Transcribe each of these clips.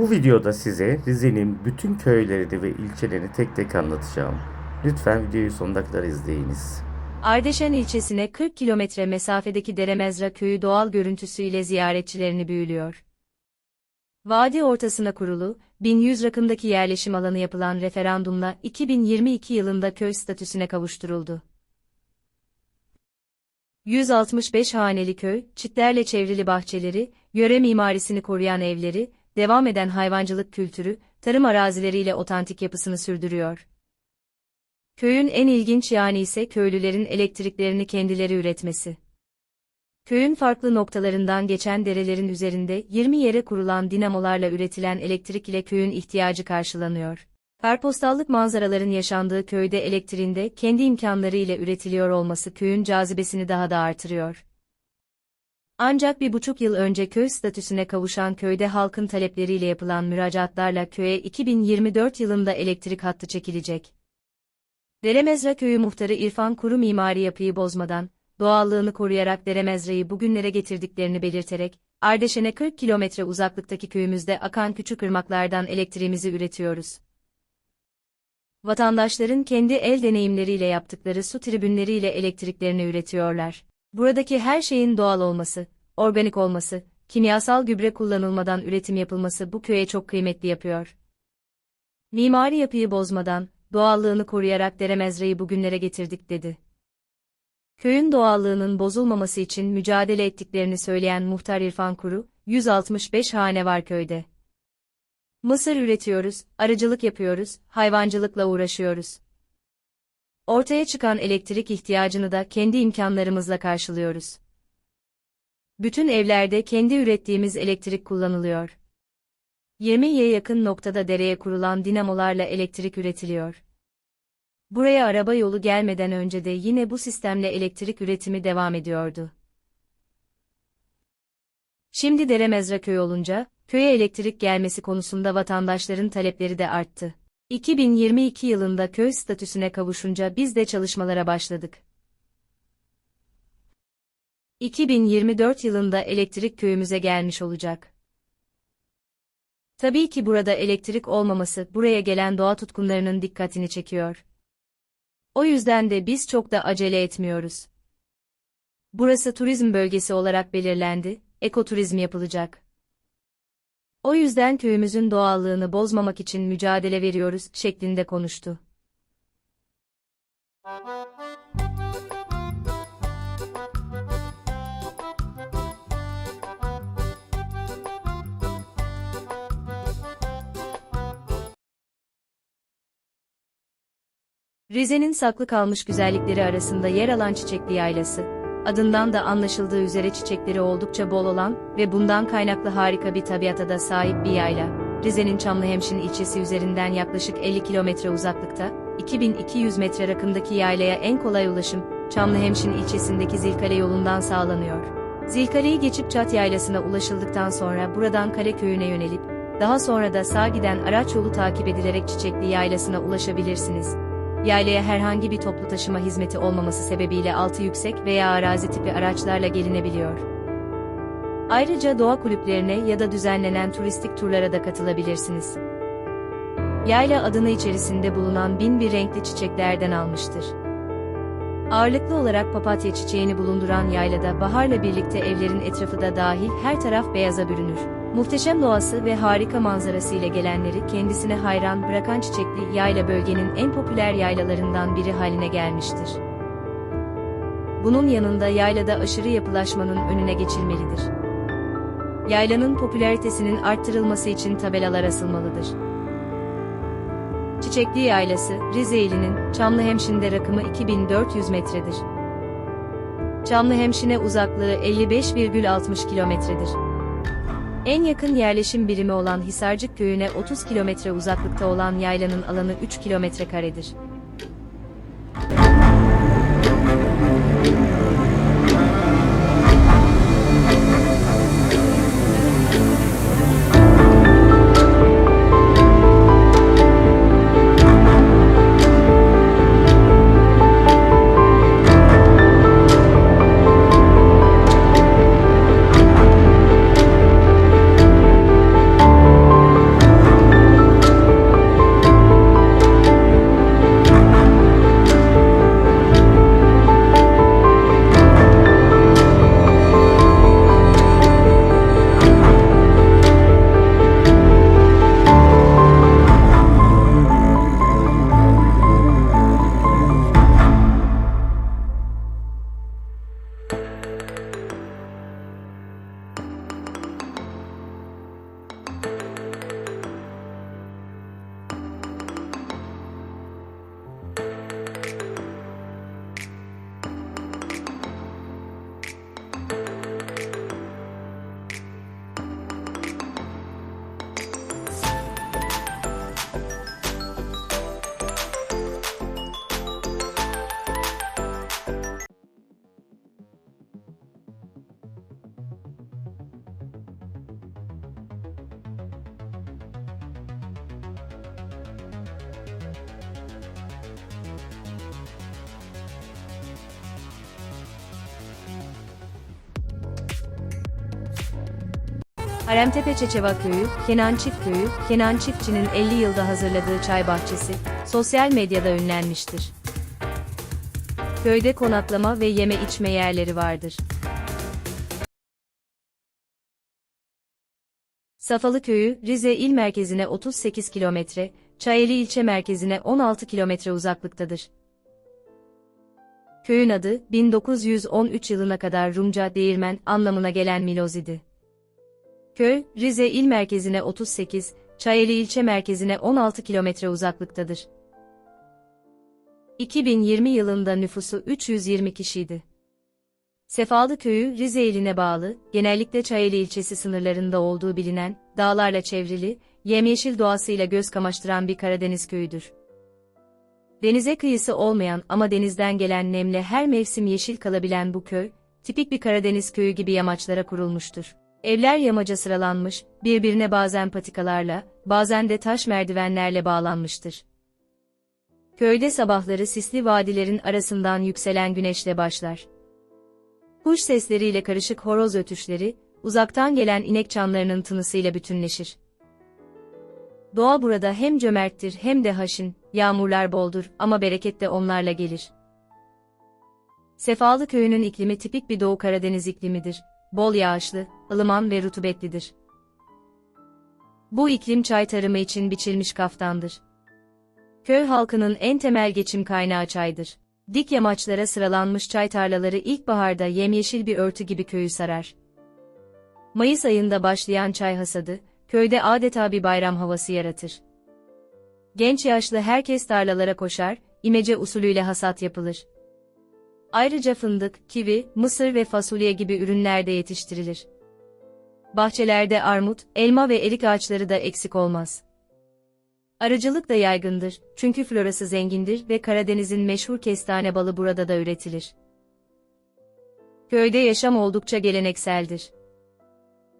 Bu videoda size Rize'nin bütün köylerini ve ilçelerini tek tek anlatacağım. Lütfen videoyu sonuna kadar izleyiniz. Ardeşen ilçesine 40 kilometre mesafedeki Deremezra köyü doğal görüntüsüyle ziyaretçilerini büyülüyor. Vadi ortasına kurulu, 1100 rakımdaki yerleşim alanı yapılan referandumla 2022 yılında köy statüsüne kavuşturuldu. 165 haneli köy, çitlerle çevrili bahçeleri, yöre mimarisini koruyan evleri, devam eden hayvancılık kültürü, tarım arazileriyle otantik yapısını sürdürüyor. Köyün en ilginç yani ise köylülerin elektriklerini kendileri üretmesi. Köyün farklı noktalarından geçen derelerin üzerinde 20 yere kurulan dinamolarla üretilen elektrik ile köyün ihtiyacı karşılanıyor. Karpostallık manzaraların yaşandığı köyde elektriğinde kendi imkanları ile üretiliyor olması köyün cazibesini daha da artırıyor. Ancak bir buçuk yıl önce köy statüsüne kavuşan köyde halkın talepleriyle yapılan müracaatlarla köye 2024 yılında elektrik hattı çekilecek. Deremezra Köyü muhtarı İrfan Kuru mimari yapıyı bozmadan, doğallığını koruyarak Deremezra'yı bugünlere getirdiklerini belirterek, Ardeşen'e 40 kilometre uzaklıktaki köyümüzde akan küçük ırmaklardan elektriğimizi üretiyoruz. Vatandaşların kendi el deneyimleriyle yaptıkları su tribünleriyle elektriklerini üretiyorlar. Buradaki her şeyin doğal olması, organik olması, kimyasal gübre kullanılmadan üretim yapılması bu köye çok kıymetli yapıyor. Mimari yapıyı bozmadan, doğallığını koruyarak Deremezra'yı bugünlere getirdik dedi. Köyün doğallığının bozulmaması için mücadele ettiklerini söyleyen Muhtar İrfan Kuru, 165 hane var köyde. Mısır üretiyoruz, arıcılık yapıyoruz, hayvancılıkla uğraşıyoruz. Ortaya çıkan elektrik ihtiyacını da kendi imkanlarımızla karşılıyoruz. Bütün evlerde kendi ürettiğimiz elektrik kullanılıyor. 20'ye yakın noktada dereye kurulan dinamolarla elektrik üretiliyor. Buraya araba yolu gelmeden önce de yine bu sistemle elektrik üretimi devam ediyordu. Şimdi Deremezra köy olunca, köye elektrik gelmesi konusunda vatandaşların talepleri de arttı. 2022 yılında köy statüsüne kavuşunca biz de çalışmalara başladık. 2024 yılında elektrik köyümüze gelmiş olacak. Tabii ki burada elektrik olmaması buraya gelen doğa tutkunlarının dikkatini çekiyor. O yüzden de biz çok da acele etmiyoruz. Burası turizm bölgesi olarak belirlendi, ekoturizm yapılacak. O yüzden köyümüzün doğallığını bozmamak için mücadele veriyoruz şeklinde konuştu. Rize'nin saklı kalmış güzellikleri arasında yer alan Çiçekli Yaylası, adından da anlaşıldığı üzere çiçekleri oldukça bol olan ve bundan kaynaklı harika bir tabiata da sahip bir yayla. Rize'nin Çamlıhemşin ilçesi üzerinden yaklaşık 50 kilometre uzaklıkta, 2200 metre rakımdaki yaylaya en kolay ulaşım, Çamlıhemşin ilçesindeki Zilkale yolundan sağlanıyor. Zilkale'yi geçip Çat Yaylası'na ulaşıldıktan sonra buradan Kale Köyü'ne yönelip, daha sonra da sağ giden araç yolu takip edilerek Çiçekli Yaylası'na ulaşabilirsiniz. Yaylaya herhangi bir toplu taşıma hizmeti olmaması sebebiyle altı yüksek veya arazi tipi araçlarla gelinebiliyor. Ayrıca doğa kulüplerine ya da düzenlenen turistik turlara da katılabilirsiniz. Yayla adını içerisinde bulunan bin bir renkli çiçeklerden almıştır. Ağırlıklı olarak papatya çiçeğini bulunduran yaylada baharla birlikte evlerin etrafı da dahil her taraf beyaza bürünür. Muhteşem doğası ve harika manzarası ile gelenleri kendisine hayran bırakan çiçekli yayla bölgenin en popüler yaylalarından biri haline gelmiştir. Bunun yanında yaylada aşırı yapılaşmanın önüne geçilmelidir. Yaylanın popülaritesinin arttırılması için tabelalar asılmalıdır. Çiçekli Yaylası, Rize ilinin Çamlıhemşin'de rakımı 2400 metredir. Çamlıhemşin'e uzaklığı 55,60 kilometredir. En yakın yerleşim birimi olan Hisarcık köyüne 30 kilometre uzaklıkta olan yaylanın alanı 3 kilometre karedir. Haremtepe Çeçeva Köyü, Kenan Çift Köyü, Kenan Çiftçi'nin 50 yılda hazırladığı çay bahçesi, sosyal medyada ünlenmiştir. Köyde konaklama ve yeme içme yerleri vardır. Safalı Köyü, Rize il merkezine 38 kilometre, Çayeli ilçe merkezine 16 kilometre uzaklıktadır. Köyün adı, 1913 yılına kadar Rumca değirmen anlamına gelen Miloz idi. Köy, Rize il merkezine 38, Çayeli ilçe merkezine 16 kilometre uzaklıktadır. 2020 yılında nüfusu 320 kişiydi. Sefalı köyü Rize iline bağlı, genellikle Çayeli ilçesi sınırlarında olduğu bilinen, dağlarla çevrili, yemyeşil doğasıyla göz kamaştıran bir Karadeniz köyüdür. Denize kıyısı olmayan ama denizden gelen nemle her mevsim yeşil kalabilen bu köy, tipik bir Karadeniz köyü gibi yamaçlara kurulmuştur. Evler yamaca sıralanmış, birbirine bazen patikalarla, bazen de taş merdivenlerle bağlanmıştır. Köyde sabahları sisli vadilerin arasından yükselen güneşle başlar. Kuş sesleriyle karışık horoz ötüşleri, uzaktan gelen inek çanlarının tınısıyla bütünleşir. Doğa burada hem cömerttir hem de haşin, yağmurlar boldur ama bereket de onlarla gelir. Sefalı köyünün iklimi tipik bir Doğu Karadeniz iklimidir. Bol yağışlı, ılıman ve rutubetlidir. Bu iklim çay tarımı için biçilmiş kaftandır. Köy halkının en temel geçim kaynağı çaydır. Dik yamaçlara sıralanmış çay tarlaları ilkbaharda yemyeşil bir örtü gibi köyü sarar. Mayıs ayında başlayan çay hasadı, köyde adeta bir bayram havası yaratır. Genç yaşlı herkes tarlalara koşar, imece usulüyle hasat yapılır. Ayrıca fındık, kivi, mısır ve fasulye gibi ürünler de yetiştirilir. Bahçelerde armut, elma ve erik ağaçları da eksik olmaz. Arıcılık da yaygındır, çünkü florası zengindir ve Karadeniz'in meşhur kestane balı burada da üretilir. Köyde yaşam oldukça gelenekseldir.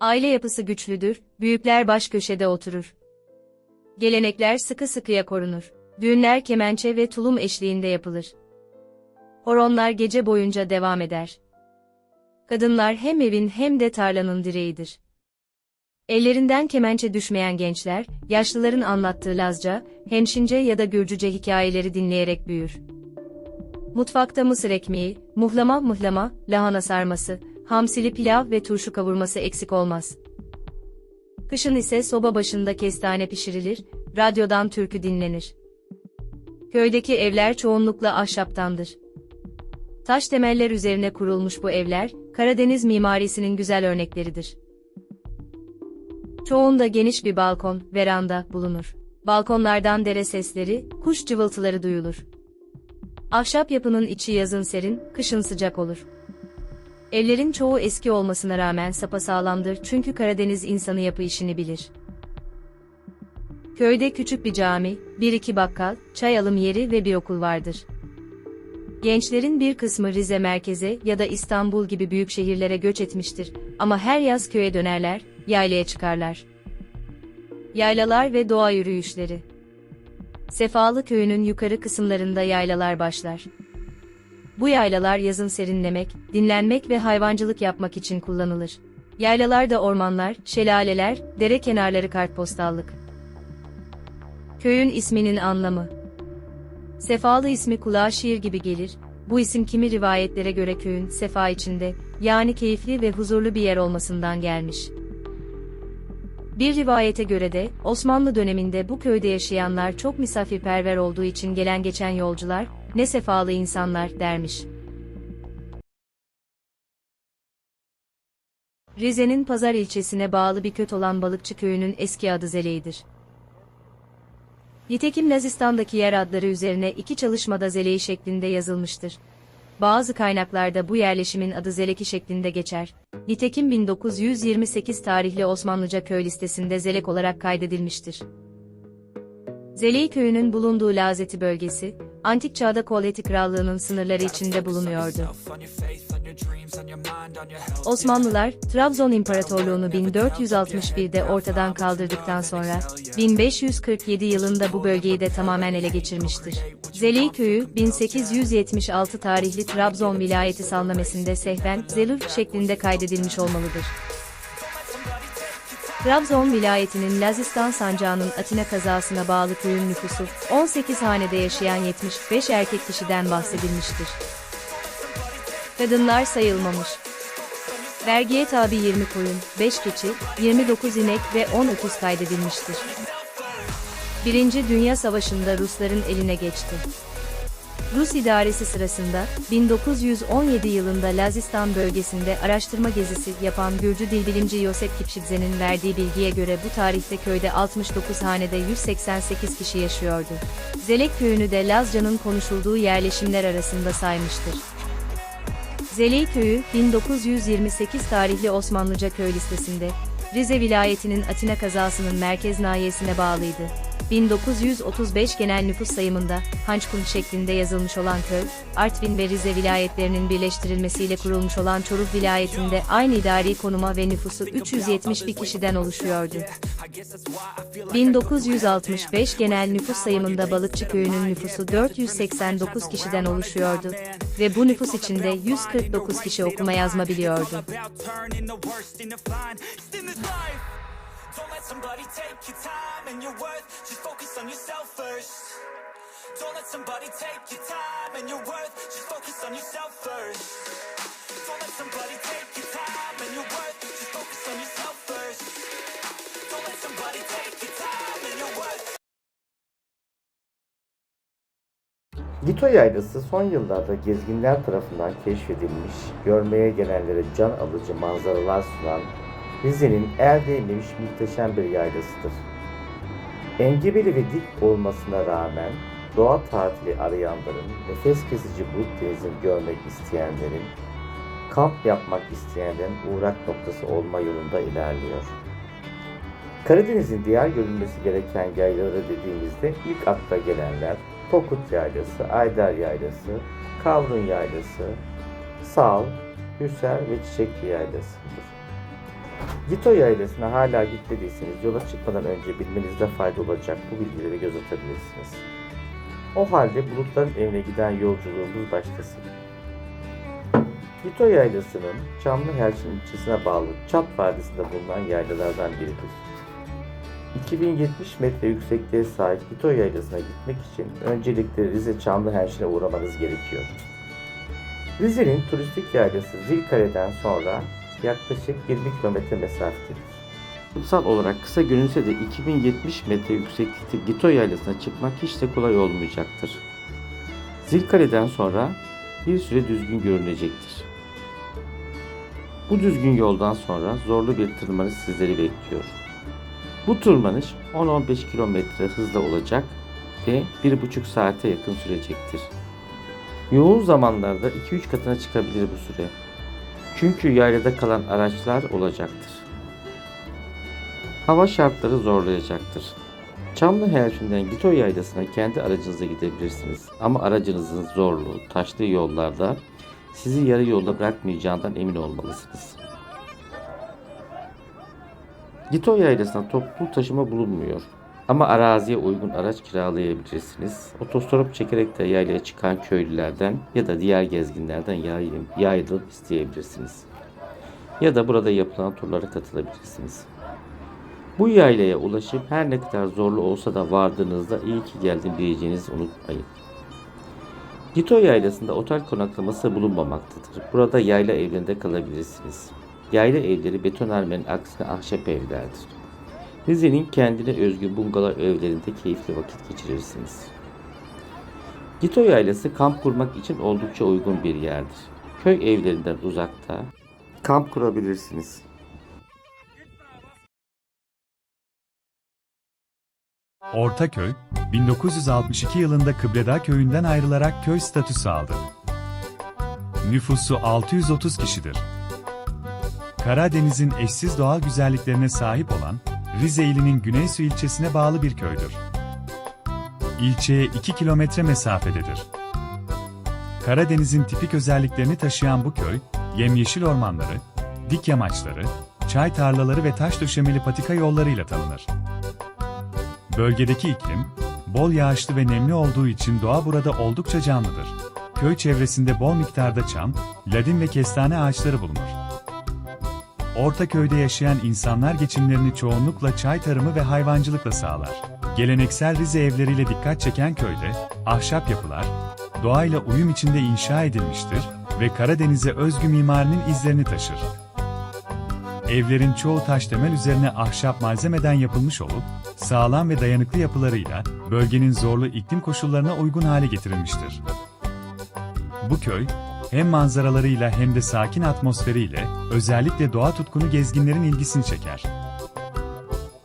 Aile yapısı güçlüdür, büyükler baş köşede oturur. Gelenekler sıkı sıkıya korunur. Düğünler kemençe ve tulum eşliğinde yapılır. Horonlar gece boyunca devam eder. Kadınlar hem evin hem de tarlanın direğidir. Ellerinden kemençe düşmeyen gençler, yaşlıların anlattığı Lazca, Hemşince ya da Gürcüce hikayeleri dinleyerek büyür. Mutfakta mısır ekmeği, muhlama mıhlama, lahana sarması, hamsili pilav ve turşu kavurması eksik olmaz. Kışın ise soba başında kestane pişirilir, radyodan türkü dinlenir. Köydeki evler çoğunlukla ahşaptandır. Taş temeller üzerine kurulmuş bu evler, Karadeniz mimarisinin güzel örnekleridir. Çoğunda geniş bir balkon, veranda bulunur. Balkonlardan dere sesleri, kuş cıvıltıları duyulur. Ahşap yapının içi yazın serin, kışın sıcak olur. Evlerin çoğu eski olmasına rağmen sapasağlamdır çünkü Karadeniz insanı yapı işini bilir. Köyde küçük bir cami, bir iki bakkal, çay alım yeri ve bir okul vardır. Gençlerin bir kısmı Rize merkeze ya da İstanbul gibi büyük şehirlere göç etmiştir ama her yaz köye dönerler, yaylaya çıkarlar. Yaylalar ve doğa yürüyüşleri. Sefalı köyünün yukarı kısımlarında yaylalar başlar. Bu yaylalar yazın serinlemek, dinlenmek ve hayvancılık yapmak için kullanılır. Yaylalarda ormanlar, şelaleler, dere kenarları kartpostallık. Köyün isminin anlamı. Sefalı ismi kulağa şiir gibi gelir. Bu isim kimi rivayetlere göre köyün sefa içinde, yani keyifli ve huzurlu bir yer olmasından gelmiş. Bir rivayete göre de Osmanlı döneminde bu köyde yaşayanlar çok misafirperver olduğu için gelen geçen yolcular, ne sefalı insanlar dermiş. Rize'nin Pazar ilçesine bağlı bir köt olan Balıkçı köyünün eski adı Zele'yidir. Nitekim Lazistan'daki yer adları üzerine iki çalışmada Zele'i şeklinde yazılmıştır. Bazı kaynaklarda bu yerleşimin adı Zeleki şeklinde geçer. Nitekim 1928 tarihli Osmanlıca köy listesinde Zelek olarak kaydedilmiştir. Zeley köyünün bulunduğu Lazeti bölgesi, antik çağda Koleti Krallığı'nın sınırları içinde bulunuyordu. Osmanlılar, Trabzon İmparatorluğunu 1461'de ortadan kaldırdıktan sonra, 1547 yılında bu bölgeyi de tamamen ele geçirmiştir. Zeley köyü, 1876 tarihli Trabzon vilayeti salnamesinde sehven, zelur şeklinde kaydedilmiş olmalıdır. Trabzon vilayetinin Lazistan sancağının Atina kazasına bağlı köyün nüfusu, 18 hanede yaşayan 75 erkek kişiden bahsedilmiştir. Kadınlar sayılmamış. Vergiye tabi 20 koyun, 5 keçi, 29 inek ve 10 öküz kaydedilmiştir. Birinci Dünya Savaşı'nda Rusların eline geçti. Rus idaresi sırasında, 1917 yılında Lazistan bölgesinde araştırma gezisi yapan Gürcü dilbilimci Yosef Kipşidze'nin verdiği bilgiye göre bu tarihte köyde 69 hanede 188 kişi yaşıyordu. Zelek köyünü de Lazca'nın konuşulduğu yerleşimler arasında saymıştır. Zelek köyü, 1928 tarihli Osmanlıca köy listesinde, Rize vilayetinin Atina kazasının merkez nahiyesine bağlıydı. 1935 genel nüfus sayımında, Hançkul şeklinde yazılmış olan köy, Artvin ve Rize vilayetlerinin birleştirilmesiyle kurulmuş olan Çoruh vilayetinde aynı idari konuma ve nüfusu 371 kişiden oluşuyordu. 1965 genel nüfus sayımında Balıkçı köyünün nüfusu 489 kişiden oluşuyordu ve bu nüfus içinde 149 kişi okuma yazma biliyordu. Don't let somebody take your time and your worth. Just focus on yourself first. Don't let somebody take your time and your worth. Just focus on yourself first. Don't let somebody take your time and your worth. Just focus on yourself first. Don't let somebody take your time and your worth. Gito Yaylası son yıllarda gezginler tarafından keşfedilmiş, görmeye gelenlere can alıcı manzaralar sunan Rize'nin el değmemiş muhteşem bir yaylasıdır. Engebeli ve dik olmasına rağmen doğa tatili arayanların, nefes kesici bulut denizini görmek isteyenlerin, kamp yapmak isteyenlerin uğrak noktası olma yolunda ilerliyor. Karadeniz'in diğer görülmesi gereken yaylaları dediğimizde ilk akla gelenler Pokut Yaylası, Ayder Yaylası, Kavrun Yaylası, Sal, Hüser ve Çiçekli Yaylası'dır. Gito Yaylası'na hala gitmediyseniz yola çıkmadan önce bilmenizde fayda olacak bu bilgileri göz atabilirsiniz. O halde bulutların evine giden yolculuğumuz başlasın. Gito Yaylası'nın Çamlıherçin ilçesine bağlı Çat Vadisi'nde bulunan yaylalardan biridir. 2070 metre yüksekliğe sahip Gito Yaylası'na gitmek için öncelikle Rize Çamlıherşin'e uğramanız gerekiyor. Rize'nin turistik yaylası Zilkale'den sonra yaklaşık 20 kilometre mesafededir. Kutsal olarak kısa görünse de 2070 metre yükseklikte Gito Yaylası'na çıkmak hiç de kolay olmayacaktır. Zilkale'den sonra bir süre düzgün görünecektir. Bu düzgün yoldan sonra zorlu bir tırmanış sizleri bekliyor. Bu tırmanış 10-15 kilometre hızla olacak ve 1,5 saate yakın sürecektir. Yoğun zamanlarda 2-3 katına çıkabilir bu süre. Çünkü yaylada kalan araçlar olacaktır. Hava şartları zorlayacaktır. Çamlı Herşin'den Gito Yaylası'na kendi aracınızla gidebilirsiniz. Ama aracınızın zorlu, taşlı yollarda sizi yarı yolda bırakmayacağından emin olmalısınız. Gito Yaylası'na toplu taşıma bulunmuyor. Ama araziye uygun araç kiralayabilirsiniz. Otostop çekerek de yaylaya çıkan köylülerden ya da diğer gezginlerden yayılım, yayılım isteyebilirsiniz. Ya da burada yapılan turlara katılabilirsiniz. Bu yaylaya ulaşıp her ne kadar zorlu olsa da vardığınızda iyi ki geldin diyeceğinizi unutmayın. Gito yaylasında otel konaklaması bulunmamaktadır. Burada yayla evlerinde kalabilirsiniz. Yayla evleri betonarmenin aksine ahşap evlerdir. Rize'nin kendine özgü bungalov evlerinde keyifli vakit geçirirsiniz. Gito yaylası kamp kurmak için oldukça uygun bir yerdir. Köy evlerinden uzakta kamp kurabilirsiniz. Ortaköy, 1962 yılında Kıbledağ köyünden ayrılarak köy statüsü aldı. Nüfusu 630 kişidir. Karadeniz'in eşsiz doğal güzelliklerine sahip olan Rize ilinin Güneysu ilçesine bağlı bir köydür. İlçeye 2 kilometre mesafededir. Karadeniz'in tipik özelliklerini taşıyan bu köy, yemyeşil ormanları, dik yamaçları, çay tarlaları ve taş döşemeli patika yollarıyla tanınır. Bölgedeki iklim, bol yağışlı ve nemli olduğu için doğa burada oldukça canlıdır. Köy çevresinde bol miktarda çam, ladin ve kestane ağaçları bulunur. Ortaköy'de yaşayan insanlar geçimlerini çoğunlukla çay tarımı ve hayvancılıkla sağlar. Geleneksel Rize evleriyle dikkat çeken köyde, ahşap yapılar, doğayla uyum içinde inşa edilmiştir ve Karadeniz'e özgü mimarinin izlerini taşır. Evlerin çoğu taş temel üzerine ahşap malzemeden yapılmış olup, sağlam ve dayanıklı yapılarıyla bölgenin zorlu iklim koşullarına uygun hale getirilmiştir. Bu köy, hem manzaralarıyla hem de sakin atmosferiyle özellikle doğa tutkunu gezginlerin ilgisini çeker.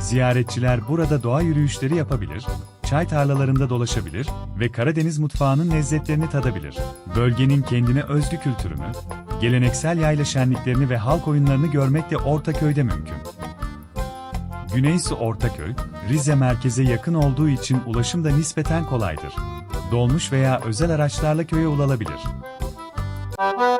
Ziyaretçiler burada doğa yürüyüşleri yapabilir, çay tarlalarında dolaşabilir ve Karadeniz mutfağının lezzetlerini tadabilir. Bölgenin kendine özgü kültürünü, geleneksel yayla şenliklerini ve halk oyunlarını görmek de Ortaköy'de mümkün. Güneysu Ortaköy, Rize merkeze yakın olduğu için ulaşım da nispeten kolaydır. Dolmuş veya özel araçlarla köye ulaşılabilir. Thank you.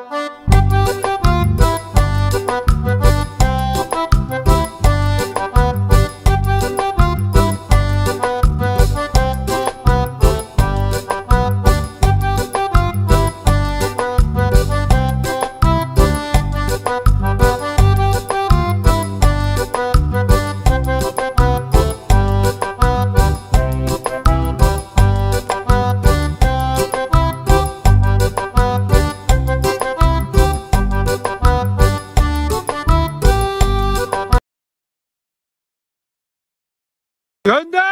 Good night.